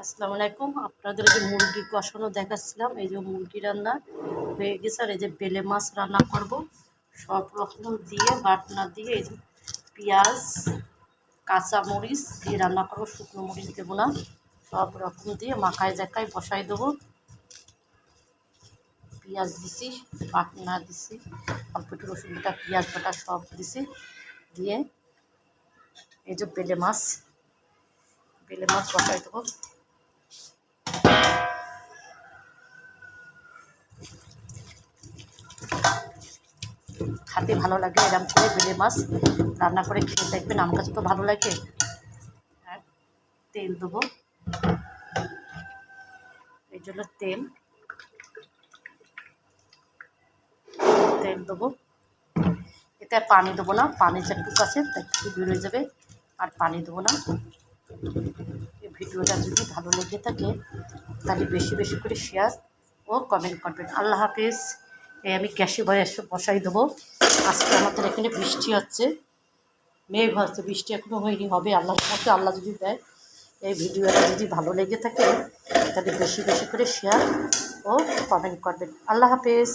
আসসালামু আলাইকুম। আপনাদের যে মুরগি কষানো দেখাচ্ছিলাম, এই যে মুরগি রান্না হয়ে গেছে, আর এই যে বেলে মাছ রান্না করব। সব রকম দিয়ে, বাটনা দিয়ে, এই যে পেঁয়াজ কাঁচা মরিচ দিয়ে রান্না করব, শুকনো মরিচ দেবো না। সব রকম দিয়ে মাখায় জাকায় বসাই দেবো। পেঁয়াজ দিছি, বাটনা দিছি, অল্প একটু রসুন বাটা, পেঁয়াজ বাটা সব দিছি দিয়ে এই যে বেলে মাছ বেলে মাছ বসাই দেবো। খেতে ভালো লাগে এরকম করে বেলে মাছ রান্না করে খেয়ে দেখবেন। আমার কাছে তো ভালো লাগে। আর তেল দেবো। এই জন্য তেল। তেল দেবো। এতে আর পানি দেবো না, পানি যেটুকু আছে একটু বেরোয় যাবে, আর পানি দেবো না। এই ভিডিওটা যদি ভালো লেগে থাকে, তাহলে বেশি বেশি করে শেয়ার ও কমেন্ট করবেন। আল্লাহ হাফিজ। এই আমি গ্যাসে বসে বসাই দেবো। আজকে আমাদের এখানে বৃষ্টি হচ্ছে। মেঘ হচ্ছে, বৃষ্টি এখনও হয়নি, হবে। আল্লাহর মতো আল্লাহ যদি দেয়, এই ভিডিওটা যদি ভালো লেগে থাকে, তাহলে বেশি বেশি করে শেয়ার ও কমেন্ট করবেন। আল্লাহ হাফেজ।